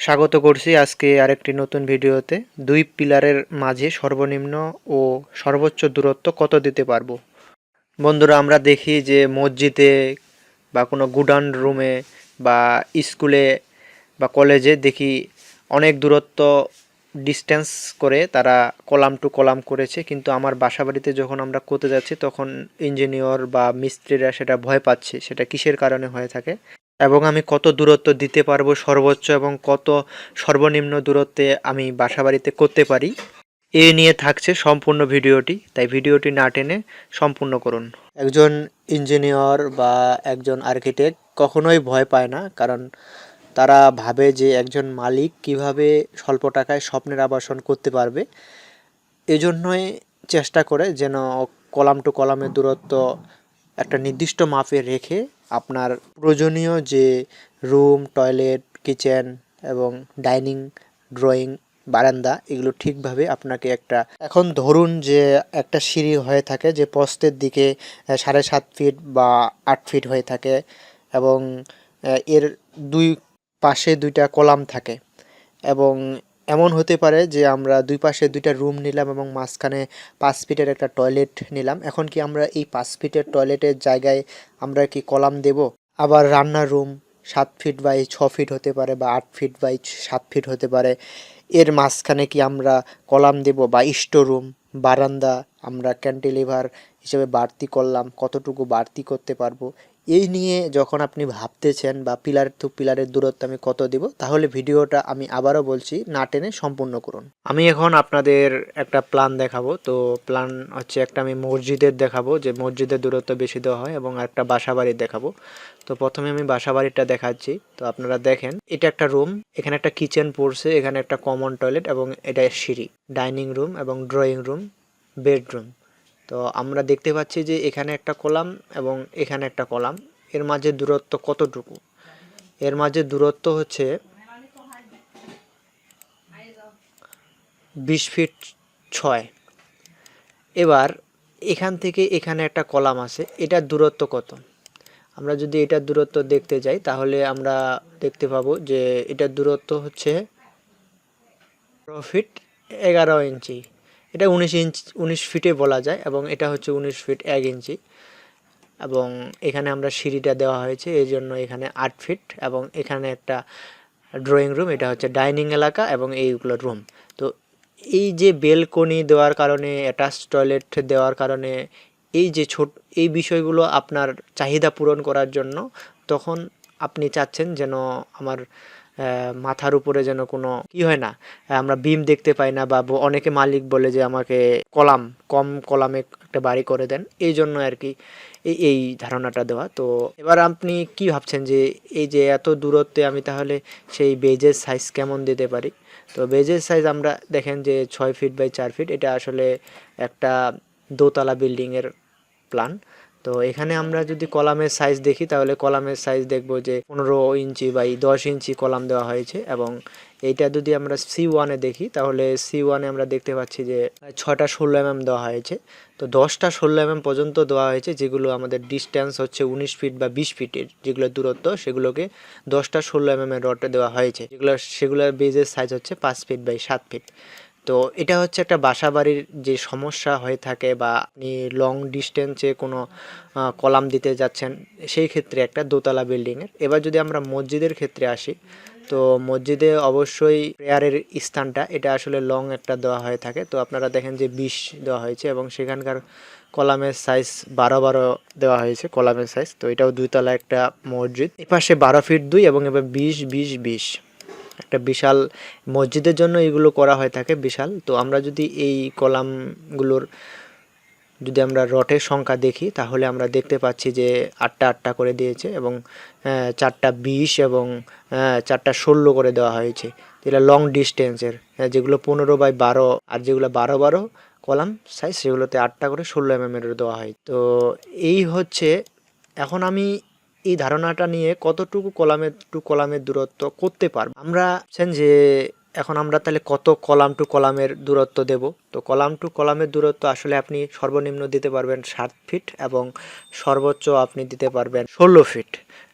স্বাগত করছি আজকে আরেকটি নতুন ভিডিওতে। দুই পিলারের মাঝে সর্বনিম্ন ও সর্বোচ্চ দূরত্ব কত দিতে পারব? বন্ধুরা, আমরা দেখি যে মসজিদে বা কোনো গুডান রুমে বা স্কুলে বা কলেজে দেখি অনেক দূরত্ব ডিস্টেন্স করে তারা কলাম টু কলাম করেছে। কিন্তু আমার বাসা বাড়িতে যখন আমরা করতে যাচ্ছি, তখন ইঞ্জিনিয়র বা মিস্ত্রিরা সেটা ভয় পাচ্ছে, সেটা কিসের কারণে হয়ে থাকে? এবং আমি কত দূরত্ব দিতে পারব সর্বোচ্চ এবং কত সর্বনিম্ন দূরত্বে আমি বাসা বাড়িতে করতে পারি, এ নিয়ে থাকছে সম্পূর্ণ ভিডিওটি। তাই ভিডিওটি না টেনে সম্পূর্ণ করুন। একজন ইঞ্জিনিয়র বা একজন আর্কিটেক্ট কখনোই ভয় পায় না, কারণ তারা ভাবে যে একজন মালিক কীভাবে স্বল্প টাকায় স্বপ্নের আবাসন করতে পারবে। এজন্যই চেষ্টা করে যেন কলাম টু কলামের দূরত্ব একটা নির্দিষ্ট মাপে রেখে আপনার প্রয়োজনীয় যে রুম, টয়লেট, কিচেন এবং ডাইনিং, ড্রয়িং, বারান্দা, এগুলো ঠিকভাবে আপনাকে একটা, এখন ধরুন যে একটা সিঁড়ি হয়ে থাকে যে প্রস্থের দিকে সাড়ে সাত ফিট বা আট ফিট হয়ে থাকে এবং এর দুই পাশে দুইটা কলাম থাকে এবং এমন হতে পারে যে আমরা দুই পাশে দুইটা রুম নিলাম এবং মাঝখানে পাঁচ ফিটের একটা টয়লেট নিলাম। এখন কি আমরা এই পাঁচ ফিটের টয়লেটের জায়গায় আমরা কি কলাম দেব? আবার রান্নার রুম সাত ফিট বাই ছ ফিট হতে পারে বা আট ফিট বাই সাত ফিট হতে পারে। এর মাঝখানে কি আমরা কলাম দেব বা স্টোর রুম বারান্দা আমরা ক্যান্টিলিভার হিসেবে বাড়তি করলাম, কতটুকু বাড়তি করতে পারব? এই নিয়ে যখন আপনি ভাবতেছেন বা পিলার টু পিলারের দূরত্ব আমি কত দিব, তাহলে ভিডিওটা আমি আবারও বলছি, না টেনে সম্পূর্ণ করুন। আমি এখন আপনাদের একটা প্ল্যান দেখাবো। তো প্ল্যান হচ্ছে একটা আমি মসজিদের দেখাবো, যে মসজিদের দূরত্ব বেশি দেওয়া হয় এবং একটা বাসা বাড়ির দেখাবো। তো প্রথমে আমি বাসা বাড়িটা দেখাচ্ছি। তো আপনারা দেখেন, এটা একটা রুম এখানে একটা কিচেন পড়ছে এখানে একটা কমন টয়লেট এবং এটা সিঁড়ি। ডাইনিং রুম এবং ড্রয়িং রুম বেডরুম তো আমরা দেখতে পাচ্ছি যে এখানে একটা কলাম এবং এখানে একটা কলাম। এর মাঝে দূরত্ব কতটুকু? এর মাঝে দূরত্ব হচ্ছে বিশ ফিট ছয়। এবার এখান থেকে এখানে একটা কলাম আছে, এটার দূরত্ব কত? আমরা যদি এটার দূরত্ব দেখতে যাই, তাহলে আমরা দেখতে পাবো যে এটার দূরত্ব হচ্ছে ফিট এগারো ইঞ্চি। এটা উনিশ ইঞ্চ, উনিশ ফিটে বলা যায় এবং এটা হচ্ছে উনিশ ফিট এক ইঞ্চি। এবং এখানে আমরা সিঁড়িটা দেওয়া হয়েছে, এই জন্য এখানে আট ফিট এবং এখানে একটা ড্রয়িং রুম এটা হচ্ছে ডাইনিং এলাকা এবং এইগুলো রুম তো এই যে বেলকনি দেওয়ার কারণে অ্যাটাচ টয়লেট দেওয়ার কারণে, এই যে ছোট, এই বিষয়গুলো আপনার চাহিদা পূরণ করার জন্য, তখন আপনি চাচ্ছেন যেন আমার মাথার উপরে যেন কোনো কি হয় না আমরা বিম দেখতে পাই না বা অনেকে মালিক বলে যে আমাকে কলাম, কম কলামে একটা বাড়ি করে দেন, এই জন্য আর কি এই ধারণাটা দেওয়া। তো এবার আপনি কি ভাবছেন যে এই যে এত দূরত্বে আমি তাহলে সেই বেজের সাইজ কেমন দিতে পারি? তো বেজের সাইজ আমরা দেখেন যে ছয় ফিট বাই চার ফিট এটা আসলে একটা দোতলা বিল্ডিংয়ের প্ল্যান তো এখানে আমরা যদি কলামের সাইজ দেখি, তাহলে কলামের সাইজ দেখব যে পনেরো ইঞ্চি বাই দশ ইঞ্চি কলাম দেওয়া হয়েছে এবং এইটা যদি আমরা সি ওয়ানে দেখি, তাহলে সি ওয়ানে আমরা দেখতে পাচ্ছি যে ছটা ষোলো এমএম দেওয়া হয়েছে। তো দশটা ষোলো এমএম পর্যন্ত দেওয়া হয়েছে, যেগুলো আমাদের ডিস্টেন্স হচ্ছে উনিশ ফিট বা বিশ ফিটের যেগুলো দূরত্ব, সেগুলোকে দশটা ষোলো এমএম এর রড দেওয়া হয়েছে। যেগুলো, সেগুলোর বেজের সাইজ হচ্ছে পাঁচ ফিট বাই সাত ফিট তো এটা হচ্ছে একটা বাসা বাড়ির যে সমস্যা হয়ে থাকে বা আপনি লং ডিস্টেন্সে কোনো কলাম দিতে যাচ্ছেন, সেই ক্ষেত্রে একটা দোতলা বিল্ডিংয়ের এবার যদি আমরা মসজিদের ক্ষেত্রে আসি, তো মসজিদে অবশ্যই প্রেয়ারের স্থানটা, এটা আসলে লং একটা দেওয়া হয়ে থাকে। তো আপনারা দেখেন যে বিশ দেওয়া হয়েছে এবং সেখানকার কলামের সাইজ বারো বারো দেওয়া হয়েছে, কলামের সাইজ তো এটাও দুইতলা একটা মসজিদ। এপাশে বারো ফিট দুই এবং এবার বিশ বিশ বিশ। একটা বিশাল মসজিদের জন্য এগুলো করা হয়ে থাকে, বিশাল। তো আমরা যদি এই কলামগুলোর যদি আমরা রটের সংখ্যা দেখি, তাহলে আমরা দেখতে পাচ্ছি যে আটটা আটটা করে দিয়েছে এবং চারটা বিশ এবং চারটা ষোলো করে দেওয়া হয়েছে। যেটা লং ডিস্টেন্সের যেগুলো পনেরো বাই বারো আর যেগুলো বারো বারো কলাম সাইজ সেগুলোতে আটটা করে ষোলো এম এর দেওয়া হয় তো এই হচ্ছে, এখন আমি এই ধারণাটা নিয়ে কতটুকু কলামের, টু কলামের দূরত্ব করতে পারব? আমরা যে এখন আমরা তাহলে কত কলাম টু কলামের দূরত্ব দেব? তো কলাম টু কলামের দূরত্ব আসলে আপনি সর্বনিম্ন দিতে পারবেন সাত ফিট এবং সর্বোচ্চ আপনি দিতে পারবেন ষোলো ফিট।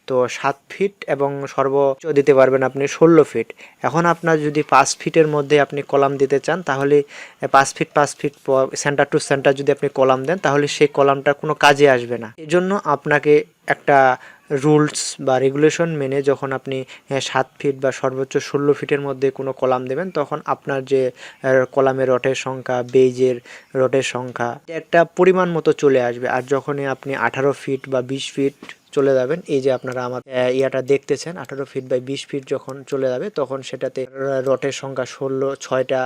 তো সাত ফিট এবং সর্বোচ্চ দিতে পারবেন আপনি ষোলো ফিট। এখন আপনার যদি পাঁচ ফিটের মধ্যে আপনি কলাম দিতে চান, তাহলে পাঁচ ফিট পাঁচ ফিট সেন্টার টু সেন্টার যদি আপনি কলাম দেন, তাহলে সেই কলামটা কোনো কাজে আসবে না। এজন্য আপনাকে একটা রুলস বা রেগুলেশন মেনে যখন আপনি সাত ফিট বা সর্বোচ্চ ষোলো ফিটের মধ্যে কোনো কলাম দেবেন, তখন আপনার যে কলামের রটের সংখ্যা, বেজের রটের সংখ্যা, একটা পরিমাণ মতো চলে আসবে। আর যখনই আপনি আঠারো ফিট বা বিশ ফিট চলে যাবেন। এই যে আপনারা আমার ইয়াটা দেখতেছেন, আঠারো ফিট বাই বিশ ফিট যখন চলে যাবে, তখন সেটাতে রটের সংখ্যা ষোলো, ছয়টা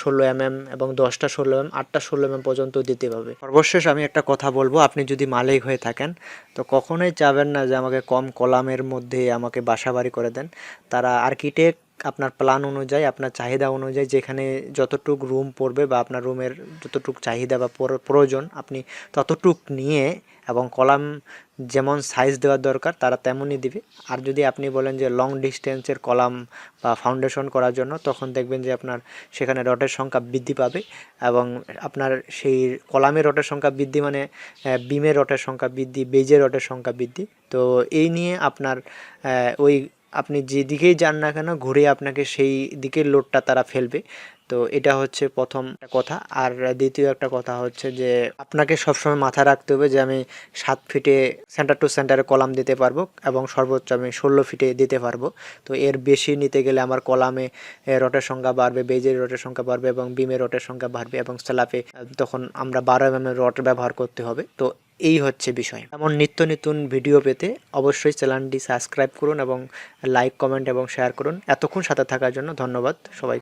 ষোলো এম এম এবং দশটা ষোলো এম আটটা ষোলো এম এম পর্যন্ত দিতে হবে। সর্বশেষ আমি একটা কথা বলব, আপনি যদি মালিক হয়ে থাকেন, তো কখনোই চাবেন না যে আমাকে কম কলামের মধ্যে আমাকে বাসা বাড়ি করে দেন। তারা আর্কিটেক্ট আপনার প্ল্যান অনুযায়ী, আপনার চাহিদা অনুযায়ী যেখানে যতটুক রুম পড়বে বা আপনার রুমের যতটুক চাহিদা বা প্রয়োজন, আপনি ততটুক নিয়ে এবং কলাম যেমন সাইজ দেওয়ার দরকার, তারা তেমনই দিবে। আর যদি আপনি বলেন যে লং ডিস্টেন্সের কলাম বা ফাউন্ডেশন করার জন্য, তখন দেখবেন যে আপনার সেখানে রটের সংখ্যা বৃদ্ধি পাবে এবং আপনার সেই কলামের রটের সংখ্যা বৃদ্ধি মানে বিমের রটের সংখ্যা বৃদ্ধি বেজের রটের সংখ্যা বৃদ্ধি। তো এই নিয়ে আপনার ওই আপনি যেদিকেই যান না কেন ঘুরে আপনাকে সেই দিকের লোডটা তারা ফেলবে। তো এটা হচ্ছে প্রথম কথা। আর দ্বিতীয় একটা কথা হচ্ছে যে আপনাকে সবসময় মাথায় রাখতে হবে যে আমি সাত ফিটে সেন্টার টু সেন্টারে কলাম দিতে পারব এবং সর্বোচ্চ আমি ষোলো ফিটে দিতে পারব। তো এর বেশি নিতে গেলে আমার কলামে রটের সংখ্যা বাড়বে বেজের রটের সংখ্যা বাড়বে এবং বিমের রটের সংখ্যা বাড়বে এবং আহ, তখন আমরা বারো এম এর রড ব্যবহার করতে হবে। তো এই হচ্ছে বিষয়। এমন নিত্য নতুন ভিডিও পেতে অবশ্যই চ্যানেলটি সাবস্ক্রাইব করুন এবং লাইক কমেন্ট এবং শেয়ার করুন। এতক্ষণ সাথে থাকার জন্য ধন্যবাদ। সবাই